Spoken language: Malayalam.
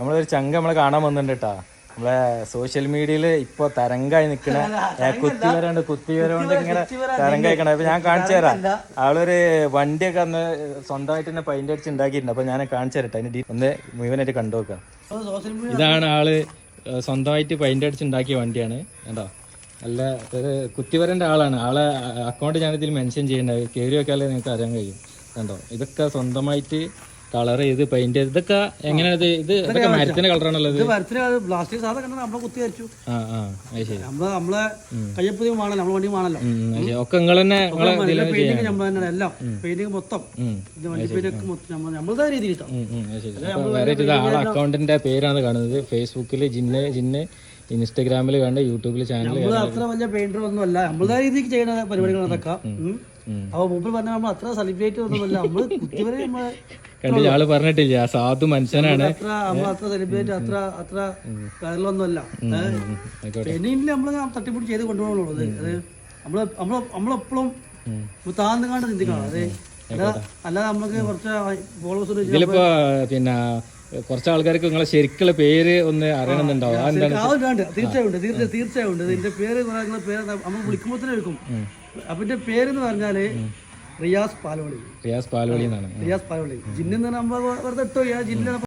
നമ്മളൊരു ചങ്ക നമ്മളെ കാണാൻ വന്നിട്ടുണ്ട് കേട്ടാ നമ്മളെ സോഷ്യൽ മീഡിയയിൽ ഇപ്പൊ തരംഗായി നിക്കണ കുത്തി വരണ്ട് കുത്തി വരണ്ട് ഇങ്ങനെ തരംഗായി നിക്കണ അപ്പൊ ഞാൻ കാണിച്ചു തരാം. ആളൊരു വണ്ടിയൊക്കെ അന്ന് സ്വന്തമായിട്ട് തന്നെ പെയിന്റ് അടിച്ച് ഉണ്ടാക്കിയിട്ടുണ്ട്. അപ്പൊ ഞാൻ കാണിച്ചു തരട്ടെ. അതിന്റെ ഡീ- ഒന്ന് മുഴുവനായിട്ട് കണ്ടു നോക്കാം. ഇതാണ് ആൾ സ്വന്തമായിട്ട് പെയിന്റ് അടിച്ച് ഉണ്ടാക്കിയ വണ്ടിയാണ്. കേട്ടോ നല്ല ഒരു കുത്തിവരേണ്ട ആളാണ്. ആളെ അക്കൗണ്ട് ഞാൻ ഇതിൽ മെൻഷൻ ചെയ്യേണ്ടത് കയറി വെക്കാതെ നിങ്ങൾക്ക് അറിയാൻ കഴിയും. കണ്ടോ? ഇതൊക്കെ സ്വന്തമായിട്ട് കളർ ചെയ്ത് പെയിന്റ് ചെയ്ത്. ഇതൊക്കെ എങ്ങനെയാണ് ഇത്? ഇത് ഇതൊക്കെ മരത്തിന്റെ കളറാണല്ലോ ഇത്? മരത്തിന് പ്ലാസ്റ്റിക് സാധനം കണ്ടാൽ നമ്മളെ കുത്തി വരച്ചു. ആ ആ ശരി. നമ്മളെ നമ്മളെ കയ്യപ്പതിയും വേണല്ലോ നമ്മളെ വണ്ടി വേണല്ലോ ഉം, അത് ശരി. ഒക്കെ നിങ്ങൾ തന്നെ പെയിന്റിങ് നമ്മൾ തന്നെയാണ്. എല്ലാം പെയിന്റിങ് മൊത്തം. ഉം. വണ്ടി പെയിന്റ് ഒക്കെ മൊത്തം നമ്മളുടെ രീതിയിൽ ആളെ അക്കൗണ്ടിന്റെ പേരാണ് കാണുന്നത്. ഫേസ്ബുക്കിൽ ജിന്ന് ജിന്ന് ഇൻസ്റ്റാഗ്രാമിൽ കണ്ട് യൂട്യൂബിൽ ചാനൽ അത്ര വലിയ പെയിന്റർ ഒന്നും അല്ല. നമ്മളുടെ രീതിക്ക് ചെയ്യുന്ന പരിപാടികൾ അതൊക്കെ. ഉം. അപ്പൊ മുമ്പിൽ പറഞ്ഞ നമ്മൾ അത്ര സെലിബ്രേറ്റ് ഒന്നുമല്ല നമ്മൾ കുത്തിവരെ നമ്മൾ കണ്ടില്ല? ആൾ പറഞ്ഞിട്ടില്ല സാധു മനുഷ്യനാണ്. അത്ര അത്ര സെലിബ്രേറ്റ് അത്ര അത്ര കാര്യങ്ങളൊന്നും അല്ല ഉം, ആയിക്കോട്ടെ. പെയിന്റിങ്ങിൽ നമ്മൾ തട്ടിപ്പിടി ചെയ്ത് കൊണ്ടുപോകണുള്ളത് അത്. നമ്മൾ നമ്മൾ നമ്മളെപ്പോഴും താന്നുകാണ്ട് ചിന്തിക്കണം അതെ. അല്ലാതെ നമുക്ക് കുറച്ച് ഫോളോവേഴ്സ് ഇതിലിപ്പോ പിന്നെ കുറച്ച് ആൾക്കാർക്ക് നിങ്ങളെ ശരിക്കുള്ള പേര് ഒന്ന് അറിയണമെന്നുണ്ടാവും. തീർച്ചയായും തീർച്ചയായും ഉണ്ട്. ഇതിന്റെ പേര് പേര് നമ്മൾ വിളിക്കുമ്പോൾ തന്നെ വിളിക്കും. അപ്പൊ പേര് എന്ന് പറഞ്ഞാൽ റിയാസ് പാലോളി. റിയാസ് പാലോളി എന്നാണ്. റിയാസ് പാലോളി. ജിന്നെന്ന് നമ്മൾ വെറുതെ ഇട്ടോ ജിന്നാണ്